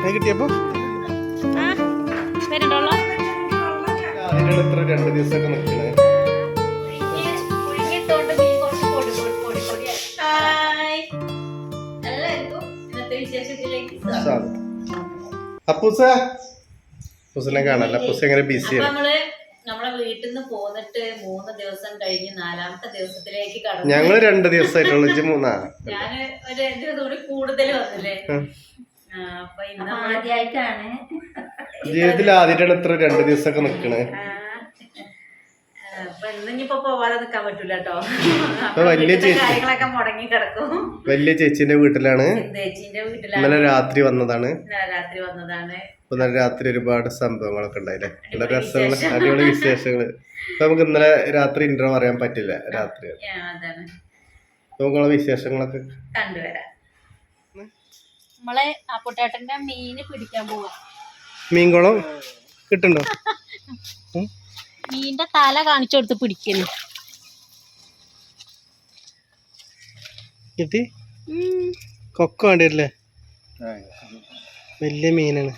അത് കിട്ടിയപ്പോ? ആ വരുന്നുണ്ടോളോ അതിനാണ് ഇത്ര രണ്ട് ദിവസമൊക്കെ നിൽക്കണേ. അപ്പൂസ. അപ്പൂസിനെ കാണാല്ല അപ്പൂസ് എങ്ങനെ ബിസി ബിസിയാണ് നമ്മൾ നമ്മളെ വീട്ടിൽ നിന്ന് പോന്നിട്ട് മൂന്ന് ദിവസം കഴിഞ്ഞ് നാലാമത്തെ ദിവസത്തിലേക്ക് കടന്നു. ഞങ്ങൾ രണ്ട് ദിവസമായിട്ടുള്ള. മൂന്നാ. ഞാൻ ഒരു രണ്ട് ദിവസം കൂടി കൂടുതൽ വന്നില്ലേ? ആദ്യമായിട്ടാണ് ജീവിതത്തിൽ ആദ്യമായിട്ടാണ് ഇത്ര രണ്ട് ദിവസമൊക്കെ നിക്കണേ. വലിയ ചേച്ചി. മുടങ്ങി കിടക്കും. വലിയ ചേച്ചിന്റെ വീട്ടിലാണ്. ചേച്ചീന്റെ വീട്ടിലാണ്. ഇന്നലെ രാത്രി വന്നതാണ്. ഇന്നലെ രാത്രി വന്നതാണ്. ഇന്നലെ രാത്രി ഒരുപാട് സംഭവങ്ങളൊക്കെ ഉണ്ടായില്ലേ? നല്ല രസങ്ങൾ അടിപൊളി വിശേഷങ്ങൾ. അപ്പൊ നമുക്ക് ഇന്നലെ രാത്രി ഇന്റർവ്യൂ പറയാൻ പറ്റില്ല രാത്രി. നമുക്കുള്ള വിശേഷങ്ങളൊക്കെ കണ്ടുവരാം. നമ്മളെ അപ്പുട്ടേട്ടന്റെ മീന് പിടിക്കാൻ പോവാ. മീൻകുളം കിട്ടുണ്ടോ? മീന്റെ തല കാണിച്ചു കൊടുത്ത് പിടിക്കുന്നു കിട്ടി കൊക്ക വേണ്ടിയല്ലേ വലിയ മീനാണ്.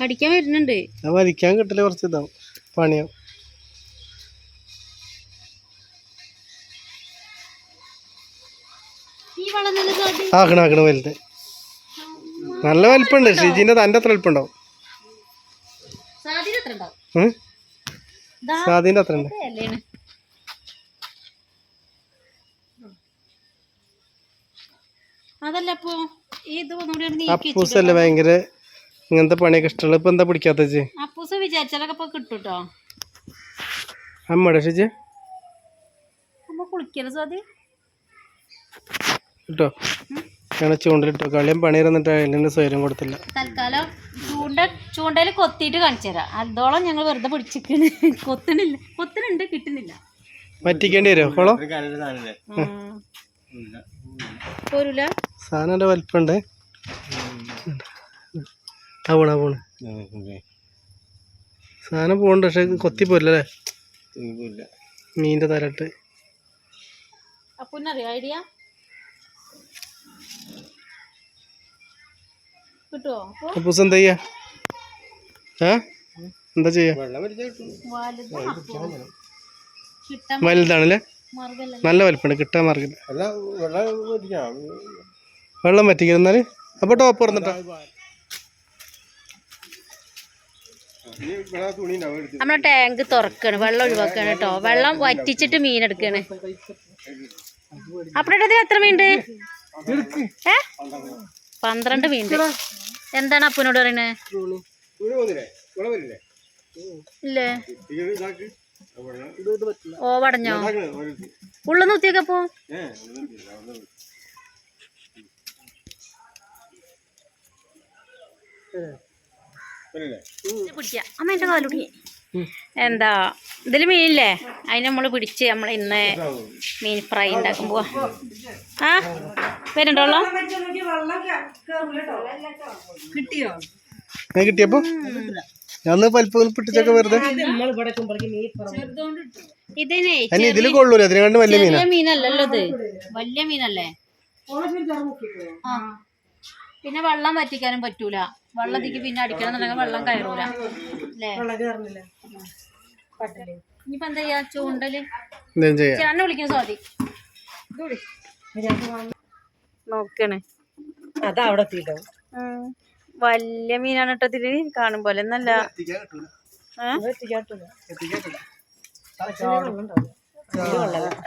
കടിക്കാൻ വരുന്നുണ്ട്. അത് വലിക്കാൻ കിട്ടില്ല കുറച്ച് ഇതാവും. പണിയാവും. ആക്കണ ആക്കണ വലുത്. നല്ല വലിപ്പമുണ്ട് ഷിജിന്റെ തന്റെ അത്ര വലിപ്പമുണ്ടാവും? ദാ സാദിന്റെ അത്ര ഉണ്ട് അപ്പൂസല്ലേ ഭയങ്കര ഇങ്ങനത്തെ പണിയൊക്കെ ഇഷ്ടമുള്ള ഇപ്പൊ എന്താ പിടിക്കാത്ത ചേച്ചി അപ്പൂസ് വിചാരിച്ചാലൊക്കെ ഇപ്പൊ കിട്ടും കേട്ടോ. ഷിജി? കുളിക്കൽ സ്വാതി? കിട്ടോ. ഞങ്ങൾ ചൂണ്ടലിട്ടോ കളിയും പണി ഇരുന്നിട്ട് അതിന്റെ സ്വയം കൊടുത്തില്ല. തൽക്കാലം ചൂണ്ട ചൂണ്ടയിൽ കൊത്തിയിട്ട് കാണിച്ചു തരാം. അതോളം ഞങ്ങൾ വെറുതെ പിടിച്ചിരിക്കണ്. കൊത്തണില്ല. കൊത്തനുണ്ട് കിട്ടുന്നില്ല. പറ്റിക്കേണ്ടി വരുമോ കോളോ പോരൂല? സാധനം വലിപ്പുണ്ട് ആ പോണ പോണ്. സാധനം പോകണ്ട പക്ഷെ കൊത്തി പോരല്ലേ മീന്റെ അപ്പൊ അറിയാം ഐഡിയ? കിട്ടുമോ അപ്പൂസ് എന്താ ചെയ്യാ? ഏ? എന്താ ചെയ്യാ? വലുതാണല്ലേ? മാർഗല്ല നല്ല വലിപ്പമുണ്ട് കിട്ടാൻ മാർഗം വെള്ളം പറ്റിക്കുന്നാൽ അപ്പൊ ടോപ്പ് പറഞ്ഞിട്ടാ നമ്മളെ ടാങ്ക് തുറക്കാണ് വെള്ളം ഒഴിവാക്കാണ് കേട്ടോ വെള്ളം വറ്റിച്ചിട്ട് മീൻ എടുക്കാണ്. അപ്പഴേ എത്ര മീൻ ഉണ്ട്? ഏ? പന്ത്രണ്ട് മീൻ എന്താണ് അപ്പുനോട് പറയുന്നത് ഇല്ലേ? ഓ വടഞ്ഞോ? ഉള്ളു നൂത്തിയൊക്കെപ്പോ പിടിക്കാം. അമ്മ എന്റെ കാലുടി എന്താ ഇതിൽ മീനില്ലേ? അതിന് നമ്മൾ പിടിച്ച് നമ്മൾ ഇന്ന് മീൻ ഫ്രൈ ഉണ്ടാക്കും പോവാ ആ വരുന്നുണ്ടോളോ കിട്ടിയോ? കിട്ടിയപ്പോ? ഞാൻ വലിപ്പം പിടിച്ചൊക്കെ വെറുതെ. ഇതിനെ ഇതിൽ കൊള്ളൂല? അതിനെ കണ്ട് വലിയ മീനാ. ചെറിയ മീനല്ലല്ലോ ഇത്. വലിയ മീനല്ലേ? പിന്നെ വെള്ളം വറ്റിക്കാനും പറ്റൂല. വെള്ളത്തിക്ക് പിന്നെ അടിക്കണം എന്നുണ്ടെങ്കിൽ വെള്ളം കയറൂല അല്ലേ ഇനിയിപ്പോ എന്താ ചെയ്യാ ചൂണ്ടൽ ചേട്ടനെ വിളിക്കുന്ന സ്വാതി നോക്കണേ അതാ അവിടെ എത്തിയിട്ടോ വലിയ മീനാണ് ഇട്ടത്തിൽ കാണും പോലെ എന്നല്ല?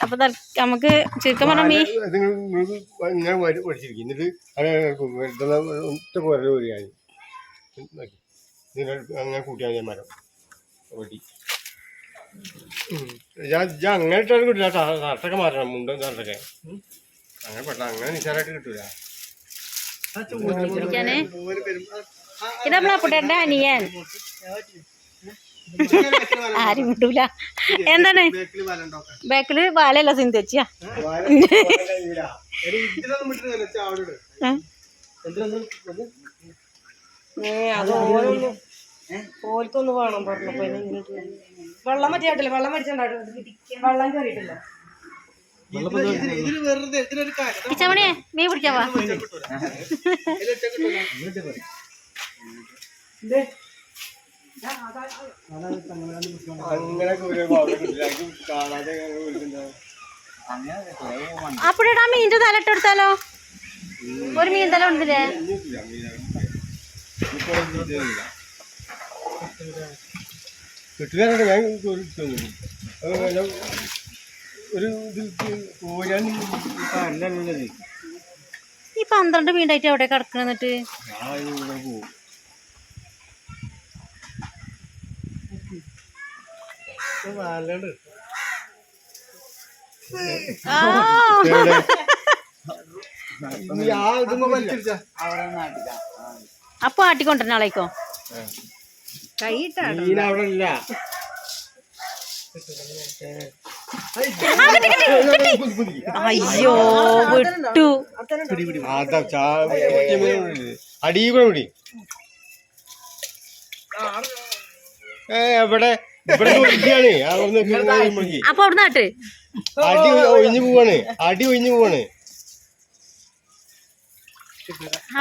അപ്പൊ നമുക്ക് ചുരുക്കം പറഞ്ഞ മീൻ ഞാൻ പഠിച്ചിരിക്കും എന്നിട്ട് ഒറ്റ പോരൽ വരികയാണ് അങ്ങനെ കൂട്ടിയാൽ ഞാൻ മരം ഓടി ഞാൻ ഞാൻ അങ്ങനെ ഇട്ടാലും കിട്ടില്ല ഷർട്ടൊക്കെ മാറ്റണം. മുണ്ടും ഷർട്ടൊക്കെ അങ്ങനെ പെട്ട അങ്ങനെ നിസ്സാരമായിട്ട് കിട്ടൂല. ഇത് നമ്മളെ അപ്പുട്ടേന്റെ അനിയൻ. ആരും വിടൂല എന്താണ്? ബാക്കിൽ വാലല്ല സിന്ധിച്ചാ ഓൽക്കൊന്ന് വേണം പറഞ്ഞപ്പോ. വെള്ളം പറ്റിയാട്ടില്ല വെള്ളം മരിച്ചിട്ടുണ്ടാവും വെള്ളം കയറിയിട്ടില്ല പിച്ചമണിയെ മീൻ പിടിക്കാൻ വാ. അപ്പോഴാ മീന്റെ തലട്ടെടുത്താലോ ഒരു മീൻ തല ഉണ്ടില്ലേ കിട്ടുകാരുടെ ഞാൻ ഒരു ഇത് പോരാൻ അല്ലല്ലത് ഈ പന്ത്രണ്ട് മീണ്ടായിട്ട് എവിടെ കിടക്കണം എന്നിട്ട്? വാലാണ്ട് ആ. നീ ആ ഇതുമ്പോ വലിച്ചിരിച്ചാ അപ്പൊ ആട്ടിക്കൊണ്ടിരുന്ന ഇല്ല അയ്യോ വിട്ടു. അടി കൂടെ പിടി. എവിടെ? അപ്പൊ അവിടെ നാട്ട് അടി ഒഴിഞ്ഞു പോവാണ്. അടി ഒഴിഞ്ഞു പോവാണ്.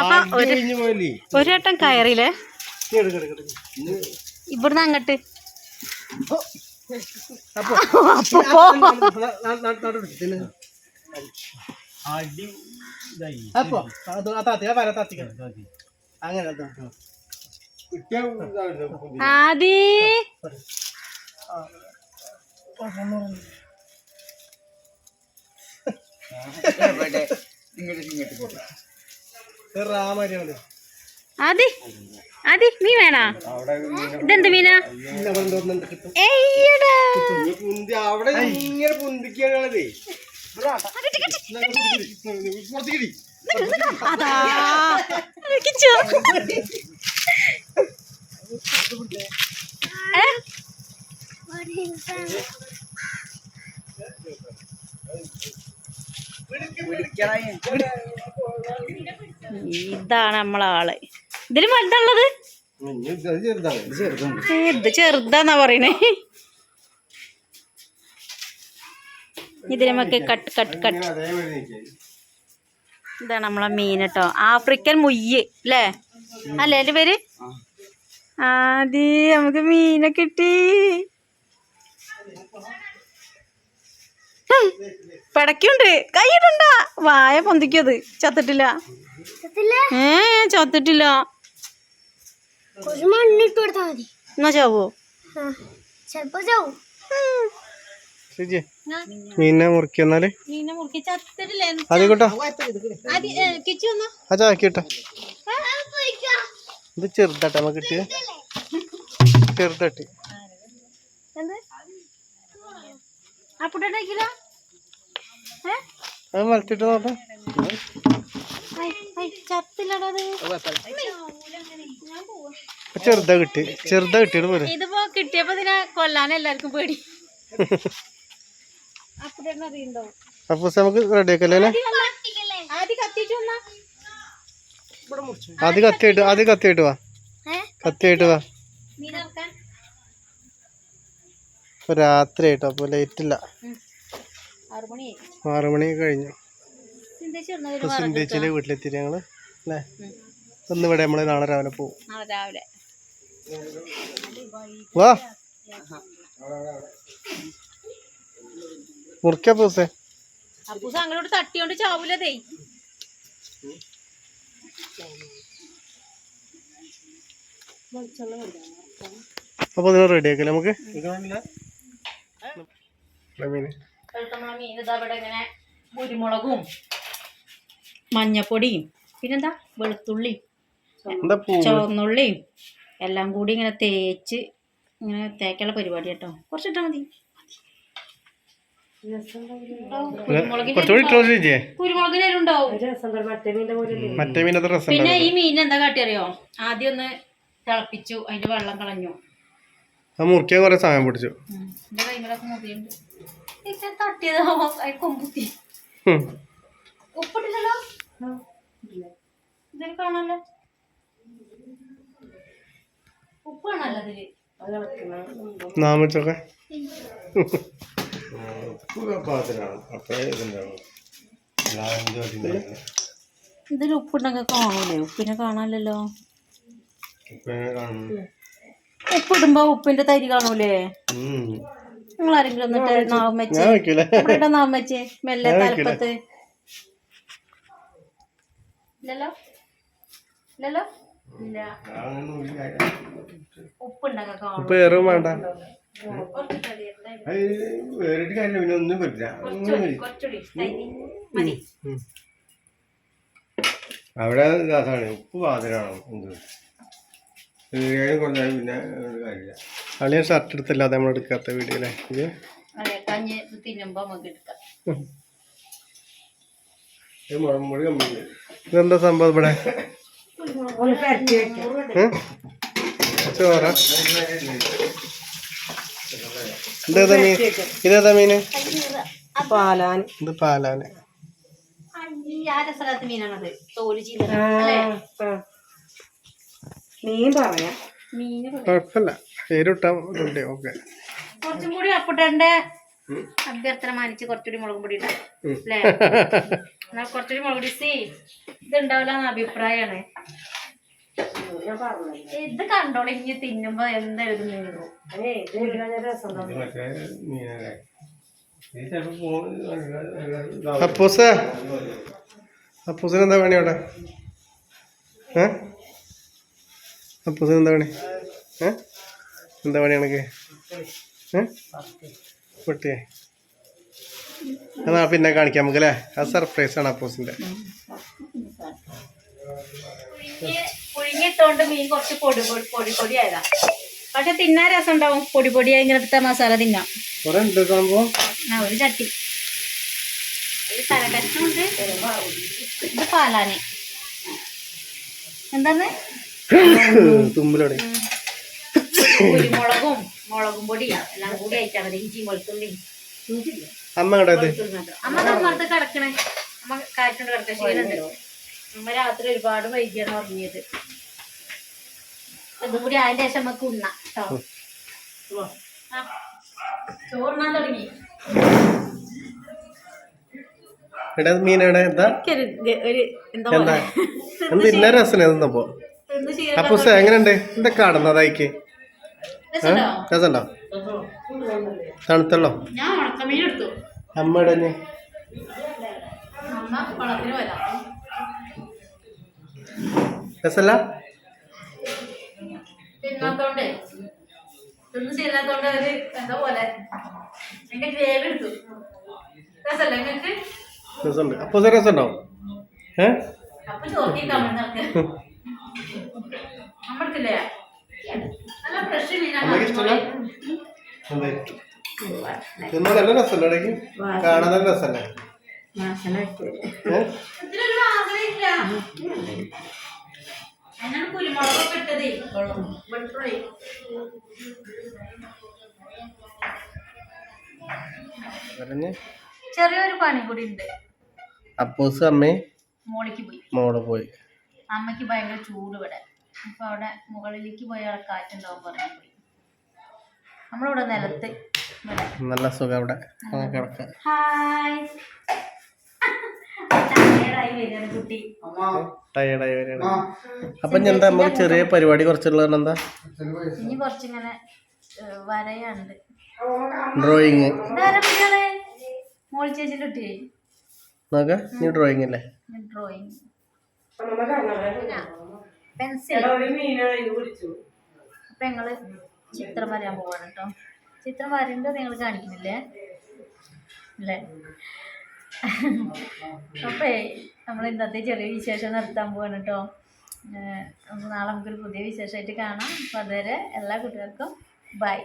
അപ്പൊ ഒരു ഒരു വട്ടം കയറിയില്ലേ? ഇവിടുന്ന് അങ്ങട്ട്. ആദി ഇങ്ങോട്ട് അടി ഇതായി അപ്പൊ. അത് അതെ മീൻ വേണോ? ഇതെന്ത് മീനാ? അവിടെ ഇങ്ങനെ പുന്തിക്കാനുള്ളതേ അതാ ഏ? ഇതാണ് നമ്മളാൾ ഇതിലും ഏ, ഇത് ചെറുതാന്നാ പറയണേ. ഇതിനൊക്കെ കട്ട് കട്ട് കട്ട്. ഇതാണ് നമ്മളെ മീൻ കേട്ടോ. ആഫ്രിക്കൻ മുയ്യ് അല്ലേ അല്ലേ എന്റെ പേര്? ആദ്യ നമുക്ക് മീനെ കിട്ടി. പടക്കുണ്ട് കൈയിടണ്ട വായ പൊന്തിക്കത് ചത്തിട്ടില്ല. ഏ ചത്തിട്ടില്ല. എന്നാ ചാവോ? മീനെ മുറിക്കുന്നാൽ അത് കേട്ടോ ആ ചാക്കിട്ടോ ഇത് ചെറുതാട്ടെ നമ്മ കിട്ടിയ ചെറുതാട്ട് അത് മലത്തിട്ട് നോക്കാം. ചെറുതാ കിട്ടി ചെറുതാ കിട്ടിയത് പോലെ ഇതിപ്പോ കിട്ടിയപ്പോ ഇതിനെ കൊല്ലാൻ എല്ലാവർക്കും പേടി. അപ്പുട്ടേട്ടൻ അറിയണ്ടാവും അപ്പൊ നമുക്ക് റെഡി ആക്കല്ലേ ആദ്യം കത്തിയിട്ട് ആദ്യം കത്തിയായിട്ട് വാ. കത്തിയിട്ട് വാ. രാത്രി ആയിട്ടോ അപ്പൊ ലേറ്റ് ഇല്ല. ആറുമണി കഴിഞ്ഞു. സിന്ധേച്ചിന്റെ വീട്ടിലെത്തി ഞങ്ങൾ? അല്ലേ? ഒന്ന് ഇവിടെ നമ്മൾ നാളെ രാവിലെ പോകും രാവിലെ. വാ. മുറിക്കാ പൂസേ. അപ്പൂസ് അങ്ങോട്ട് തട്ടിയോണ്ട് ചാവൂലതേ. അപ്പൊ നിങ്ങൾ റെഡി ആക്കല്ലേ നമുക്ക്? മീൻ ഇതാ ഇവിടെ ഇങ്ങനെ കുരുമുളകും മഞ്ഞപ്പൊടിയും പിന്നെന്താ വെളുത്തുള്ളി എന്താ പൂ? ചുവന്നുള്ളിയും എല്ലാം കൂടി ഇങ്ങനെ തേച്ച് ഇങ്ങനെ തേക്കുള്ള പരിപാടി കേട്ടോ. കുറച്ചിട്ടാ മതി. പിന്നെ ഈ മീൻ എന്താ കാട്ടിയറിയോ ആദ്യം ഒന്ന് തിളപ്പിച്ചു അതിന്റെ വെള്ളം കളഞ്ഞു. മുറിക്കാൻ കുറെ സമയം പിടിച്ചു. അതിൽ കൊമ്പുത്തി. ഉപ്പിട്ടില്ലല്ലോ? ഇതിൽ കാണാല്ലോ ഉപ്പാണല്ലോ നാമിച്ചൊക്കെ ഇതിൽ ഉപ്പുണ്ടെങ്കിൽ കാണൂലേ? ഉപ്പിനെ കാണാനല്ലോ ഉപ്പിടുമ്പോ ഉപ്പിന്റെ തരി കാണൂലേ? നിങ്ങളാരെങ്കിലും നിങ്ങൾ ആരെങ്കിലും എന്നിട്ട് നാവും വെച്ച് ഞാൻ വെക്കൂല? ഇവിടെ നാവും വെച്ച് മെല്ലെ തലപ്പത്ത്? ഇല്ലല്ലോ? ഇല്ലല്ലോ? ഉപ്പ് ഏറും വേണ്ട. വേറിട്ട് കാര്യമില്ല പിന്നെ ഒന്നും പറ്റില്ല. അവിടെ ഇതാണ് ഉപ്പ് പാതിരാണോ. എന്ത്? ഏഴ് കുറഞ്ഞാൽ പിന്നെ കാര്യമില്ല. അളിയൻ ഷർട്ട് എടുത്തല്ലാതെ നമ്മൾ എടുക്കാത്ത വീഡിയോ അല്ലേ അതെ കഞ്ഞി തിന്നുമ്പോ നമുക്ക് എടുക്കാം. ഇതെന്താ സംഭവം ഇവിടെ? ചോറ? ഇതേതാ മീൻ? ഇതേതാ മീന് പാലാൻ ഇത് പാലാന്. മീൻ പറയാം. കുഴപ്പമില്ല. പേരിട്ടാ ഓക്കെ. കുറച്ചും കൂടി അപ്പുട്ടന്റെ അഭ്യർത്ഥന മാനിച്ച് കുറച്ചുകൂടി മുളക് പൊടി ഇടാം. അല്ലേ എന്നാ കുറച്ചുകൂടി മുളക് പൊടി. സി ഇത് ഉണ്ടാവില്ല. എന്ന അഭിപ്രായമാണ് ഇത് കണ്ടോളെ ഇനി തിന്നുമ്പോ എന്തായാലും അപ്പൂസ? അപ്പൂസിന് എന്താ പണി അവിടെ? ഏ? അപ്പൂസിന് എന്താ പണി? ഏ? എന്താ പണി കണക്ക് ഏ? പൊട്ടിയേ എന്നാ പിന്നെ കാണിക്കാം നമുക്ക് അല്ലേ അത് സർപ്രൈസ് ആണ് അപ്പോസിന്റെ. പുഴുങ്ങി പുഴുങ്ങിയിട്ടോണ്ട് മീൻ കുറച്ച് പൊടി പൊടി പൊടി പൊടി ആയതാ. പക്ഷെ തിന്നാൻ രസം ഉണ്ടാവും പൊടി പൊടിയായി ഇങ്ങനെ എടുത്ത മസാല തിന്നാം. കുറെ ഉണ്ട് സംഭവം ആ ഒരു ചട്ടി. ഒരു തലക്കഷ്ണമുണ്ട് ഇത് പാലാന്. എന്താണ് തുമ്പിലോടെ കുരുമുളകും മുളകും പൊടിയാ. എല്ലാം കൂടി അത് ഇഞ്ചിയും വെളുത്തുള്ളിയും. അമ്മ കണ്ടത് അമ്മ നമ്മളടുത്ത് കിടക്കണേ? അമ്മ കാറ്റുകൊണ്ട് കിടക്ക ശീലുണ്ട് അമ്മ രാത്രി ഒരുപാട് വൈകിയാണ് ഉറങ്ങിയത്. ഇതും കൂടി അതിന്റെ ശേഷം നമുക്ക് ഉണ്ണ കേട്ടോ ചോറുണ്ണാൻ തുടങ്ങി. എടാ എവിടെ? എന്താ? എന്താ എന്താ? രസം എന്ത് ചെയ്യാൻ എങ്ങനെയുണ്ട്? എന്താ കാണുന്നതായിക്ക് രസമുണ്ടോ? തണുത്തല്ലോ? അമ്മയുടെ തന്നെ രസമല്ല തിന്നാത്തോണ്ട് തിന്ന് എന്താ പോലെ? എന്റെ ഗ്രേവി എടുത്തു. രസല്ലേ നിങ്ങൾക്ക് രസമുണ്ട്. അപ്പൊ രസമുണ്ടോ? ഏ? അപ്പൊ ചോദിക്കാം നമ്മൾക്കില്ലേ ഇഷ്ടമല്ല തിന്നാൻ നല്ല രസമല്ലേ ഇടയ്ക്ക് കാണാൻ നല്ല രസമല്ലേ കുരുമുളകൊക്കെ ഇട്ടതേ. ചെറിയൊരു പണി കൂടി ഉണ്ട്. അപ്പോസ് അമ്മേ മോളിക്ക് പോയി. മോൾ പോയി. അമ്മയ്ക്ക് ഭയങ്കര ചൂട് ഇവിടെ. അപ്പൊ അവിടെ മുകളിലേക്ക് പോയി അവിടെ കാറ്റുണ്ടാവും പറഞ്ഞു പോയി. നമ്മളിവിടെ നിലത്ത്. നല്ല സുഖം അവിടെ. കിടക്കാം. ഹായ്. ടയേർഡായി വരികയാണ് അപ്പൊ എന്താ നമുക്ക് ചെറിയ പരിപാടി കുറച്ചുള്ളത് എന്താ? ഇനി കുറച്ചിങ്ങനെ വരയുണ്ട് ഡ്രോയിങ് നോക്ക നീ ഡ്രോയിങ് അല്ലേ? ഡ്രോയിങ് പെൻസിൽ അപ്പൊ ഞങ്ങൾ ചിത്രം വരയാൻ പോവാണ് കേട്ടോ ചിത്രം വരേണ്ടത് നിങ്ങൾ കാണിക്കുന്നില്ലേ? അല്ലേ? അപ്പേ നമ്മൾ ഇന്നത്തെ ചെറിയ വിശേഷം നിർത്താൻ പോവാണ് കേട്ടോ നാളെ നമുക്കൊരു പുതിയ വിശേഷമായിട്ട് കാണാം. അപ്പോൾ അതുവരെ എല്ലാ കുട്ടികൾക്കും ബൈ.